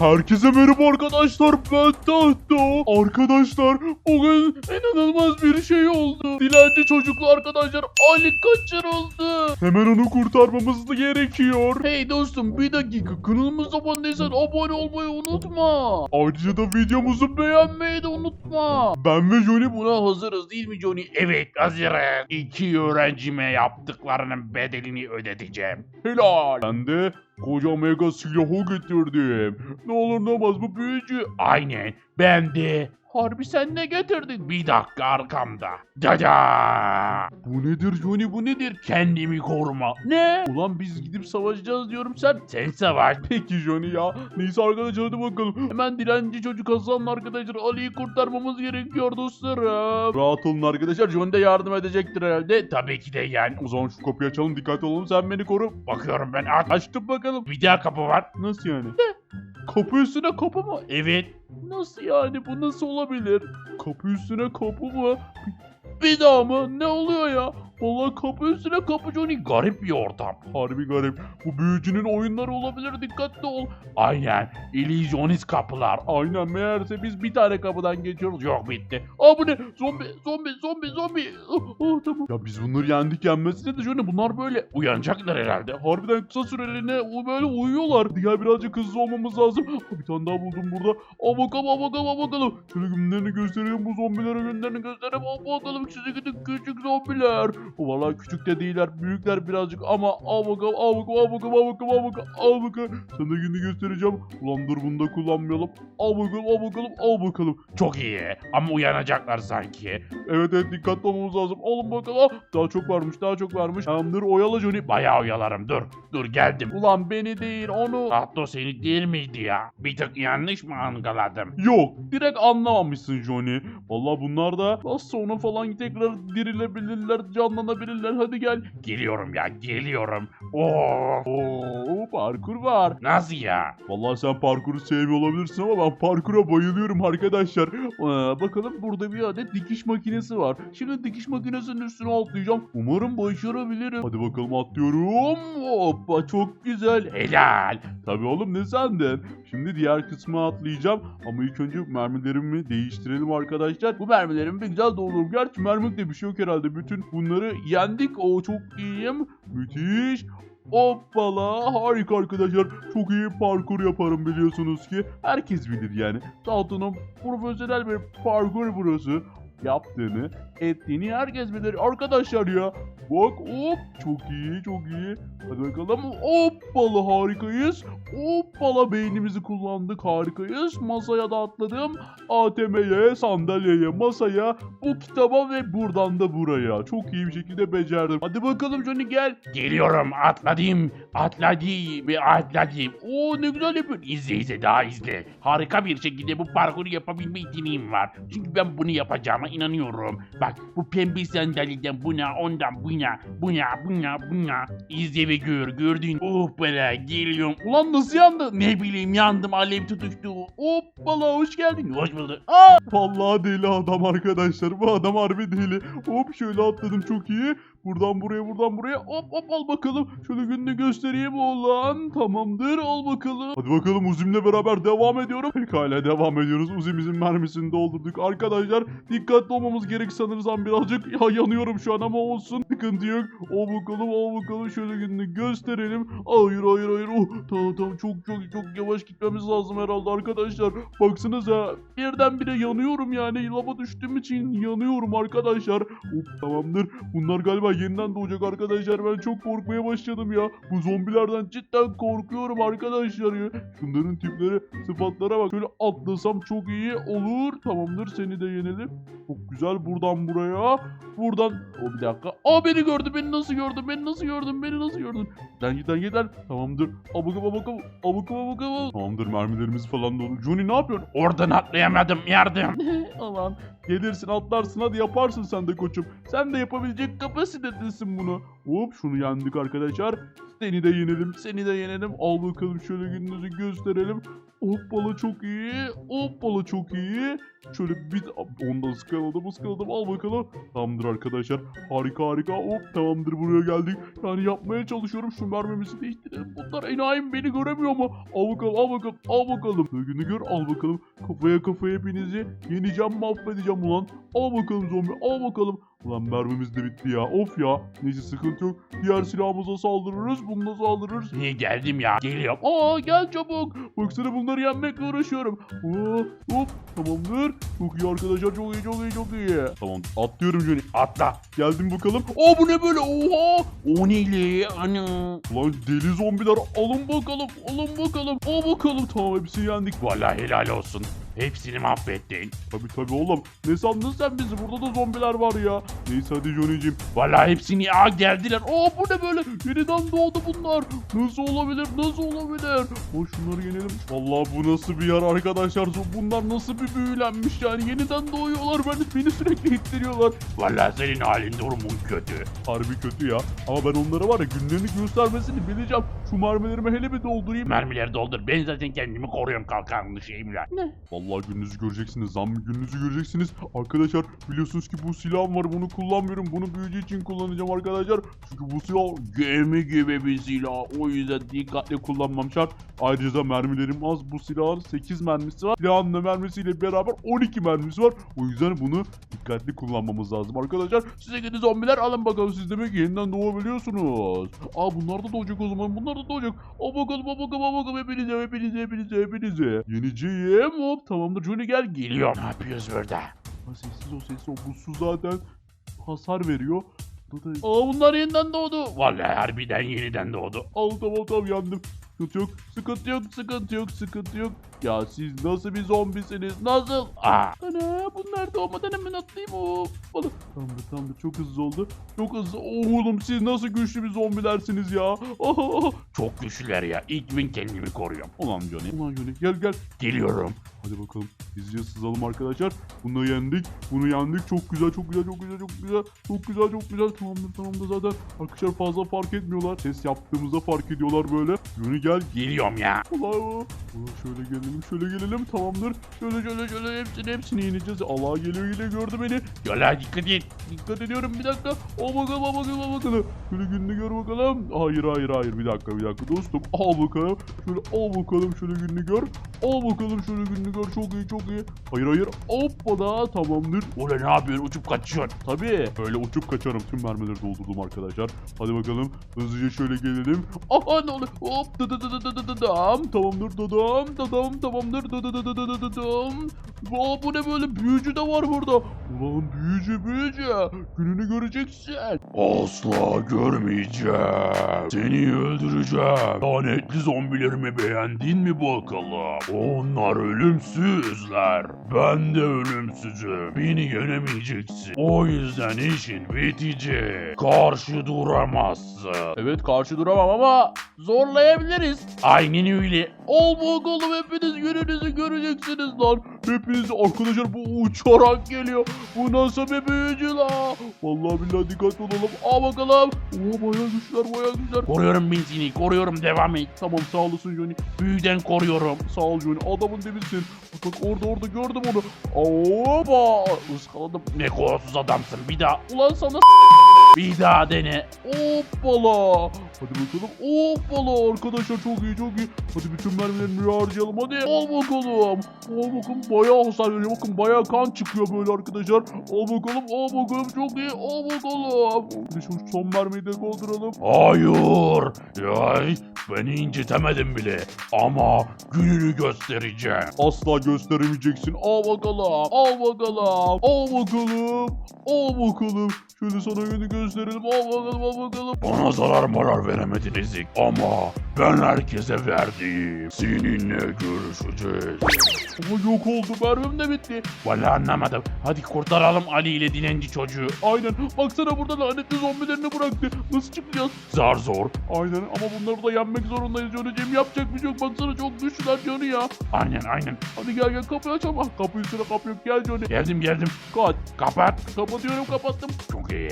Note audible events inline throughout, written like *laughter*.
Herkese merhaba arkadaşlar ben Tahta. Arkadaşlar bugün inanılmaz bir şey oldu. Dilenci çocuklu arkadaşlar Ali kaçırıldı. Hemen onu kurtarmamız gerekiyor. Hey dostum bir dakika kanalımıza abone değilsen abone olmayı unutma. Ayrıca da videomuzu beğenmeyi de unutma. Ben ve Johnny buna hazırız değil mi Johnny? Evet hazırım. İki öğrencime yaptıklarının bedelini ödeteceğim. Helal. Ben de koca mega silahı getirdim. Ne olur ne olmaz bu büyücü. Aynen. Ben de harbi sen ne getirdin? Bir dakika arkamda. Dada! Bu nedir Johnny bu nedir? Kendimi koruma. Ne? Ulan biz gidip savaşacağız diyorum sen. Sen savaş. Peki Johnny ya. Neyse arkadaşlar hadi bakalım. Hemen dilenci çocuk Hasan'la arkadaşlar Ali'yi kurtarmamız gerekiyor dostlarım. Rahat olun arkadaşlar. Johnny de yardım edecektir herhalde. Tabii ki de yani. O zaman şu kapıyı açalım dikkatli olalım sen beni koru. Bakıyorum ben aç. Açtım bakalım. Bir daha kapı var. Nasıl yani? Kapı üstüne kapı mı? Evet. Nasıl yani bu nasıl olabilir? Kapı üstüne kapı mı? Bir daha mı? Ne oluyor ya? Vallahi kapı üstüne kapı Johnny. Garip bir ortam. Harbi garip. Bu büyücünün oyunları olabilir dikkatli ol. Aynen. İllüzyonist kapılar. Aynen meğerse biz bir tane kapıdan geçiyoruz. Yok bitti. Aa bu ne? Zombi, zombi, zombi, zombi. Oh, oh, tamam. Ya biz bunları yendik yenmesine de şöyle bunlar böyle Uyanacaklar herhalde. harbiden kısa süreliğine böyle uyuyorlar. Gel birazcık hızlı olmamız lazım. Aa, bir tane daha buldum burada. Aa bakalım, aa bakalım, aa bakalım. Şöyle günlerini göstereyim bu zombilere günlerini göstereyim. Aa bakalım size gidin küçük zombiler. Vallahi küçük de değiller, büyükler birazcık ama al bakalım, al bakalım, al bakalım, al bakalım, al bakalım, al bakalım. Sana günü göstereceğim. Ulan dur bunu da kullanmayalım. Al bakalım, al bakalım, al bakalım. Çok iyi. Ama uyanacaklar sanki. Evet evet dikkatli olmamız lazım. Alın bakalım. Ah, daha çok varmış daha çok varmış. Tamamdır oyala Johnny. Bayağı oyalarım. Dur. Dur geldim. Ulan beni değil onu. Tahto seni değil miydi ya? Bir tık yanlış mı algıladım? Yok direkt anlamamışsın Johnny. Vallahi bunlar da az sonra falan tekrar dirilebilirler canlanabilirler. Hadi gel. Geliyorum ya geliyorum. Oo. Oo parkur var. Nasıl ya? Vallahi sen parkuru sevmiyor olabilirsin ama ben parkura bayılıyorum arkadaşlar. Ee, bakalım burada bir adet dikiş makinesi var. Şimdi dikiş makinesinin üstüne atlayacağım. Umarım başarabilirim. Hadi bakalım atlıyorum. Hoppa çok güzel. Helal. Tabii oğlum ne sandın? Şimdi diğer kısma atlayacağım. Ama ilk önce mermilerimi değiştirelim arkadaşlar. Bu mermilerimi bir güzel doldururum. Gerçi mermik de bir şey yok herhalde. Bütün bunları yendik. O çok iyiyim. Müthiş. Hoppala harika arkadaşlar. Çok iyi parkur yaparım biliyorsunuz ki. Herkes bilir yani. Dalton'un profesyonel bir parkur burası. Yaptığını, ettiğini herkes bilir arkadaşlar ya. Bak hop çok iyi çok iyi. Hadi bakalım hoppala harikayız. Hoppala beynimizi kullandık harikayız. Masaya da atladım. ATM'ye, sandalyeye, masaya, bu kitaba ve buradan da buraya. Çok iyi bir şekilde becerdim. Hadi bakalım Johnny gel. Geliyorum atladım. Atladım ve atladım. Oo ne güzel yapıyorsun. İzle izle daha izle. Harika bir şekilde bu parkuru yapabilme yeteneğim var. Çünkü ben bunu yapacağıma inanıyorum. Bak bu pembe sandalyeden buna ondan buna buna buna buna. İzle ve gör gördün. Oh bela geliyorum. Ulan nasıl yandı? Ne bileyim yandım alev tutuştu. Hoppala hoş geldin. Hoş bulduk. Aa! Vallahi deli adam arkadaşlar. Bu adam harbi deli. Hop şöyle atladım çok iyi. Buradan buraya buradan buraya hop hop al bakalım. Şöyle gününü göstereyim oğlan. Tamamdır al bakalım. Hadi bakalım Uzim'le beraber devam ediyorum. Pekala devam ediyoruz. Uzim'imizin mermisini doldurduk. Arkadaşlar dikkatli olmamız gerek sanırsam birazcık. Ya yanıyorum şu an ama olsun. Sıkıntı yok. Al bakalım al bakalım şöyle gününü gösterelim. Hayır hayır hayır. Oh, tamam tamam çok çok çok yavaş gitmemiz lazım herhalde arkadaşlar. Baksanıza birdenbire yanıyorum yani. Lava düştüğüm için yanıyorum arkadaşlar. Hop tamamdır. Bunlar galiba yeniden doğacak arkadaşlar. Ben çok korkmaya başladım ya. Bu zombilerden cidden korkuyorum arkadaşlar ya. Şunların tipleri, sıfatlara bak. Şöyle atlasam çok iyi olur. Tamamdır seni de yenelim. Çok güzel buradan buraya. Buradan. O bir dakika. Aa beni gördü. Beni nasıl gördün? Beni nasıl gördün? Beni nasıl gördün? Giden giden giden. Tamamdır. Abakum abakum. Abakum abakum. Tamamdır mermilerimiz falan dolu. Johnny ne yapıyorsun? Oradan atlayamadım yardım. *laughs* Aman gelirsin atlarsın hadi yaparsın sen de koçum. Sen de yapabilecek kapasitedesin bunu. Hop şunu yendik arkadaşlar. Seni de yenelim. Seni de yenelim. Al bakalım şöyle gününüzü gösterelim. Hoppala çok iyi. Hoppala çok iyi. Şöyle bir ondan ıskaladım ıskaladım al bakalım. Tamamdır arkadaşlar. Harika harika. Hop tamamdır buraya geldik. Yani yapmaya çalışıyorum. Şu mermimizi değiştirelim. Bunlar enayim beni göremiyor mu? Al bakalım al bakalım al bakalım. Günü gör al bakalım. Kafaya kafaya hepinizi yeneceğim mahvedeceğim ulan. Al bakalım zombi al bakalım. Ulan mermimiz de bitti ya. Of ya. Neyse sıkıntı yok. Diğer silahımıza saldırırız. Bununla saldırırız. Niye geldim ya? Geliyorum. Aa gel çabuk. Baksana bunları yenmekle uğraşıyorum. Hop hop tamamdır. Çok iyi arkadaşlar çok iyi çok iyi çok iyi. Tamam atlıyorum Johnny. Atla. Geldim bakalım. Aa bu ne böyle oha. O neyli? Ana. Lan deli zombiler alın bakalım alın bakalım. Al bakalım tamam hepsini yendik. Vallahi helal olsun. Hepsini mahvettin. Tabi tabi oğlum. Ne sandın sen bizi burada da zombiler var ya. Neyse hadi Johnny'cim. Vallahi hepsini aa geldiler. Aa bu ne böyle? Yeniden doğdu bunlar. Nasıl olabilir? Nasıl olabilir? Aa şunları yenelim. Vallahi bu nasıl bir yer arkadaşlar? Bunlar nasıl bir büyülenmiş yani? Yeniden doğuyorlar. Beni, beni sürekli ittiriyorlar. Vallahi senin halin durumun kötü. Harbi kötü ya. Ama ben onlara var ya günlerini göstermesini bileceğim. Şu mermilerimi hele bir doldurayım. Mermileri doldur. Ben zaten kendimi koruyorum kalkanlı şeyimle. Ne? Vallahi gününüzü göreceksiniz. Zam gününüzü göreceksiniz. Arkadaşlar biliyorsunuz ki bu silahım var. Bunu kullanmıyorum. Bunu büyücü için kullanacağım arkadaşlar. Çünkü bu silah gemi gibi bir silah. O yüzden dikkatli kullanmam şart. Ayrıca mermilerim az. Bu silahın 8 mermisi var. Silahın da mermisiyle beraber 12 mermisi var. O yüzden bunu dikkatli kullanmamız lazım arkadaşlar. Size gidi zombiler alın bakalım. Siz demek yeniden doğabiliyorsunuz. Aa bunlar da doğacak o zaman. Bunlar da doğacak. Al bakalım al bakalım al bakalım. Hepinize hepinize hepinize hepinize. Yeneceğim. Hop tamamdır. Johnny gel. Geliyorum. Ne yapıyoruz burada? Ha, sessiz ol sessiz ol. Bu su zaten hasar veriyor. Bu da... Aa bunlar yeniden doğdu. Vallahi harbiden yeniden doğdu. Al tamam tamam yandım. Sıkıntı yok. Sıkıntı yok. Sıkıntı yok. Sıkıntı yok. Ya siz nasıl bir zombisiniz? Nasıl? Aa, Ana bunlar doğmadan hemen atlayayım. Bana- Tamamdır tamamdır. Çok hızlı oldu. Çok hızlı. Oğlum siz nasıl güçlü bir zombilersiniz ya. Aha. çok güçlüler ya. İlk ben kendimi koruyorum. Ulan Johnny. Ulan Johnny. Gel gel. Geliyorum. Hadi bakalım. Hızlıca sızalım arkadaşlar. Bunu yendik. Bunu yendik. Çok güzel, çok güzel, çok güzel, çok güzel. Çok güzel, çok güzel. Tamamdır, tamamdır zaten. Arkadaşlar fazla fark etmiyorlar. Ses yaptığımızda fark ediyorlar böyle. Yönü gel. Geliyorum ya. Allah Ulan şöyle gelelim, şöyle gelelim. Tamamdır. Şöyle, şöyle, şöyle. Hepsini, hepsini yeneceğiz. Allah geliyor, geliyor. Gördü beni. Yola dikkat et. Dikkat ediyorum. Bir dakika. Al bakalım, al bakalım, al bakalım. Şöyle gününü gör bakalım. Hayır, hayır, hayır. Bir dakika, bir dakika dostum. Al bakalım. Şöyle al bakalım. Şöyle gününü gör. Al bakalım şöyle gününü gör. Çok iyi, çok iyi. Hayır, hayır. Hoppala. Tamamdır. Ulan ne yapıyorsun? Uçup kaçıyorsun. Tabii. Böyle uçup kaçarım. Tüm mermileri doldurdum arkadaşlar. Hadi bakalım. Hızlıca şöyle gelelim. Aha ne oluyor? Hop. Dı dı dı dı dı dı dam. Tamamdır. Dadam. Dadam. Tamamdır. Dı dı dı dam. Aa, bu ne böyle? Büyücü de var burada. Ulan büyücü büyücü. Gününü göreceksin. Asla görmeyeceğim. Seni öldüreceğim. Lanetli zombilerimi beğendin mi bakalım? Onlar ölümsüzler. Ben de ölümsüzüm. Beni yenemeyeceksin. O yüzden işin bitecek. Karşı duramazsın. Evet karşı duramam ama zorlayabiliriz. Aynen öyle. Al bakalım hepiniz gününüzü göreceksiniz lan. Hepiniz arkadaşlar bu uçarak geliyor. Bu nasıl bir büyücü la? Vallahi billahi dikkatli olalım. Al bakalım. Oo bayağı güçler bayağı güçler. Koruyorum ben seni. Koruyorum. Devam et. Tamam sağ olasın Johnny. Büyüden koruyorum. Sağ ol Johnny. Adamın dibisin. Bak orada orada gördüm onu. Oba ıskaladım. Ne kolsuz adamsın. Bir daha. Ulan sana Bir daha dene. Hoppala. Hadi bakalım. Hoppala arkadaşlar çok iyi çok iyi. Hadi bütün mermilerimi harcayalım hadi. Al bakalım. Al bakalım bayağı hasar veriyor. Bakın bayağı kan çıkıyor böyle arkadaşlar. Al bakalım al bakalım çok iyi. Al bakalım. De şu son mermiyi de dolduralım. Hayır. Ay, beni incitemedim bile. Ama gününü göstereceğim. Asla gösteremeyeceksin. Al bakalım. Al bakalım. Al bakalım. Al bakalım. Şöyle sana yönü gösterelim. Al bakalım al bakalım. Bana zarar marar veremediniz ilk. Ama Ben herkese verdim. Seninle görüşeceğiz. Ama yok oldu mermim de bitti. Vallahi anlamadım. Hadi kurtaralım Ali ile dilenci çocuğu. Aynen baksana burada lanetli zombilerini bıraktı. Nasıl çıkacağız? Zar zor. Aynen ama bunları da yenmek zorundayız Johnny'ciğim. Yapacak bir şey yok. Baksana çok güçlüler Johnny ya. Aynen aynen. Hadi gel gel kapıyı açalım. Ah kapı üstüne kapı yok. Gel Johnny. Geldim geldim. Kaç. Kapat. Kapatıyorum kapattım. Çok iyi.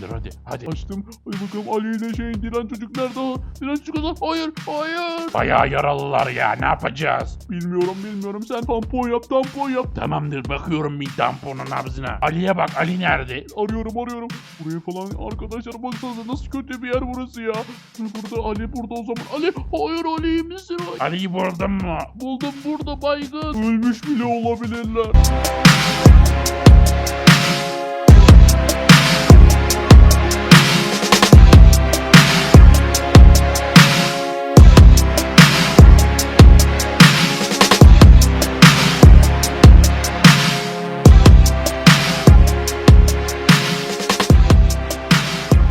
Tamamdır hadi. Hadi. Açtım. Hadi bakalım Ali ile şeyin diren çocuk nerede o? Diren çocuk o. Hayır hayır. Bayağı yaralılar ya. Ne yapacağız? Bilmiyorum bilmiyorum. Sen tampon yap tampon yap. Tamamdır bakıyorum bir tamponun nabzına. Ali'ye bak Ali nerede? Arıyorum arıyorum. Buraya falan arkadaşlar baksanıza nasıl kötü bir yer burası ya. Burada Ali burada o zaman. Ali hayır Ali iyi misin? Ali'yi buldun mu? Buldum burada baygın. Ölmüş bile olabilirler.